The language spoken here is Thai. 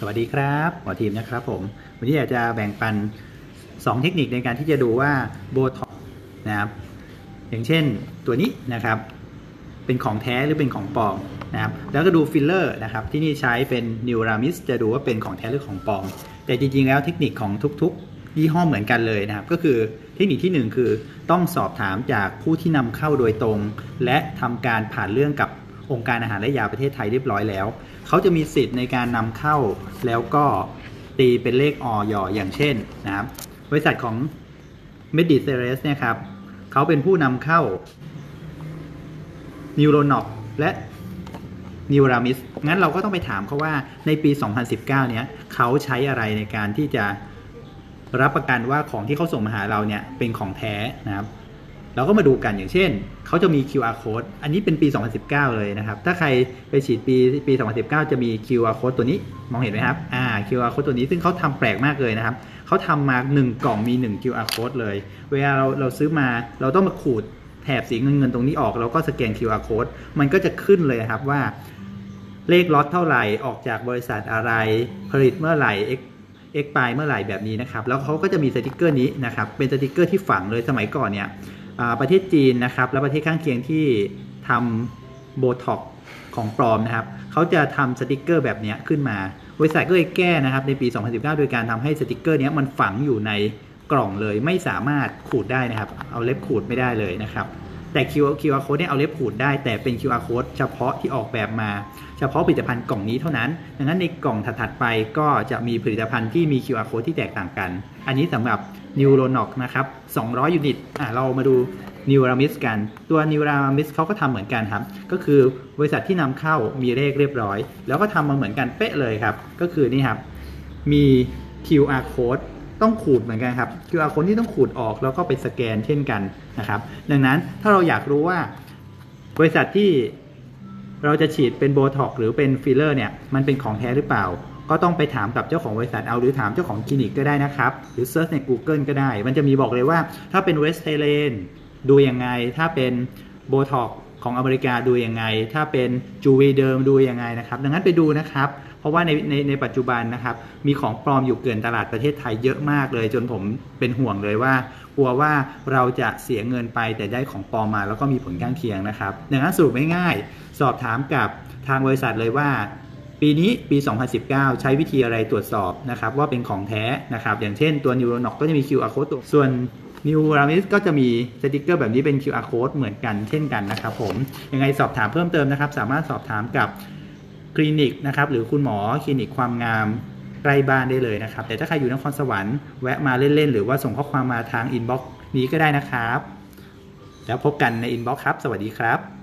สวัสดีครับหมอทีมนะครับผม วันนี้อยากจะแบ่งปัน 2 เทคนิคในการที่จะดูว่าโบท็อกนะครับ อย่างเช่นตัวนี้นะครับ เป็นของแท้หรือเป็นของปลอมนะครับ แล้วก็ดูฟิลเลอร์นะครับ ที่นี่ใช้เป็นนิวรามิสจะดูว่าเป็นของแท้หรือของปลอม แต่จริงๆแล้วเทคนิคของทุกๆ ยี่ห้อเหมือนกันเลยนะครับ ก็คือเทคนิคที่ 1 คือต้องสอบถามจากผู้ที่นำเข้าโดยตรง และทำการผ่านเรื่องกับ องค์การอาหารและยาประเทศไทยเรียบร้อยแล้ว เขาจะมีสิทธิ์ในการนำเข้าแล้วก็ตีเป็นเลขออยอย่างเช่นนะครับ บริษัทของ m e d i c e r e s เนี่ยครับ เขาเป็นผู้นำเข้านิวโรนอกและนิวรามิส งั้นเราก็ต้องไปถามเขาว่าในปี 2019 เนี้ยเขาใช้อะไรในการที่จะรับประกันว่าของที่เขาส่งมาหาเราเนี่ยเป็นของแท้นะครับ เราก็มาดูกันอย่างเช่น เขาจะมี QR code อันนี้เป็นปี 2019 เลยนะครับ ถ้าใครไปฉีดปีปี 2019 จะมี QR code ตัวนี้มองเห็นไหมครับอ่า QR code ตัวนี้ซึ่งเขาทำแปลกมากเลยนะครับเขาทำมา 1 กล่องมี 1 QR code เลย เวลาเราเราซื้อมาเราต้องมาขูดแถบสีเงินเงินตรงนี้ออกแล้วก็สแกน QR code มันก็จะขึ้นเลยครับว่า เลขล็อตเท่าไหร่ออกจากบริษัทอะไรผลิตเมื่อไหร่เอ็กปายเมื่อไหร่แบบนี้นะครับ แล้วเขาก็จะมีสติกเกอร์นี้นะครับ เป็นสติกเกอร์ที่ฝังเลยสมัยก่อนเนี่ย ประเทศจีนนะครับ และประเทศข้างเคียงที่ทำโบท็อกของปลอมนะครับเขาจะทำสติกเกอร์แบบนี้ขึ้นมา บริษัทก็เลยแก้นะครับในปี 2019 โดยการทำให้สติกเกอร์นี้มันฝังอยู่ในกล่องเลยไม่สามารถขูดได้นะครับ เอาเล็บขูดไม่ได้เลยนะครับ แต่ QR QR code เนี่ยเอาเล็บขูดได้แต่เป็น QR code เฉพาะที่ออกแบบมา เฉพาะผลิตภัณฑ์กล่องนี้เท่านั้น ดังนั้นในกล่องถัดๆไปก็จะมีผลิตภัณฑ์ที่มี QR code ที่แตกต่างกัน อันนี้สำหรับ n e u r o n o x นะครับ 200 ยูนิตอะเรามาดู n e u r a m i s กัน ตัว n e u r a m i s เขาก็ทำเหมือนกันครับ ก็คือบริษัทที่นำเข้ามีเลขเรียบร้อย แล้วก็ทำมาเหมือนกันเป๊ะเลยครับ ก็คือนี่ครับ มี QR code ต้องขูดเหมือนกันครับ QR code ที่ต้องขูดออกแล้วก็ไปสแกนเช่นกันนะครับ ดังนั้นถ้าเราอยากรู้ว่าบริษัทที่เราจะฉีดเป็นโบท็อกหรือเป็นฟิลเลอร์เนี่ยมันเป็นของแท้หรือเปล่า ก็ต้องไปถามกับเจ้าของบริษัทเอาหรือถามเจ้าของคลินิกก็ได้นะครับ หรือเซิร์ชใน Google ก็ได้ มันจะมีบอกเลยว่า ถ้าเป็นเวสเทเลนดูยังไงถ้าเป็นโบท็อก ของอเมริกาดูยังไง ถ้าเป็นจูวีเดิมดูยังไงนะครับดังนั้นไปดูนะครับ เพราะว่าในในในปัจจุบันนะครับ มีของปลอมอยู่เกินตลาดประเทศไทยเยอะมากเลย จนผมเป็นห่วงเลยว่า กลัวว่าเราจะเสียเงินไปแต่ได้ของปลอมมาแล้วก็มีผลข้างเคียงนะครับ ดังนั้นสรุปง่ายๆสอบถามกับทางบริษัทเลยว่า ปีนี้ปี 2019 ใช้วิธีอะไรตรวจสอบนะครับว่าเป็นของแท้นะครับอย่างเช่นตัว n e u r o n o x ก็จะมี QR code ตัวส่วน n e w r a m i s ก็จะมีสติกเกอร์แบบนี้เป็น QR code เหมือนกันเช่นกันนะครับผมยังไงสอบถามเพิ่มเติมนะครับ สามารถสอบถามกับคลินิกนะครับหรือคุณหมอคลินิกความงามใกล้บ้านได้เลยนะครับ แต่ถ้าใครอยู่นครสวรรค์แวะมาเล่น ๆ หรือว่าส่งข้อความมาทางอินบ็อกซ์นี้ก็ได้นะครับ แล้วพบกันในอินบ็อกซ์ครับ สวัสดีครับ